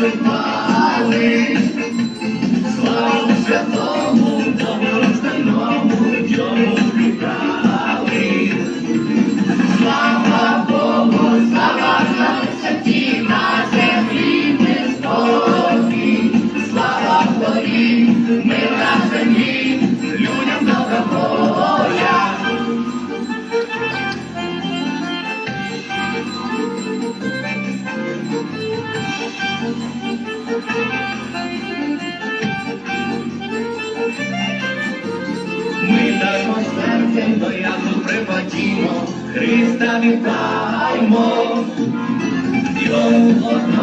виступали, славу святому, доброжданому йому вітали. Слава Богу, заважався ті на землі високі, слава Богу, ми на землі. Ми дармо серцем до ясу припадімо, Христа вітаємо. Йому одна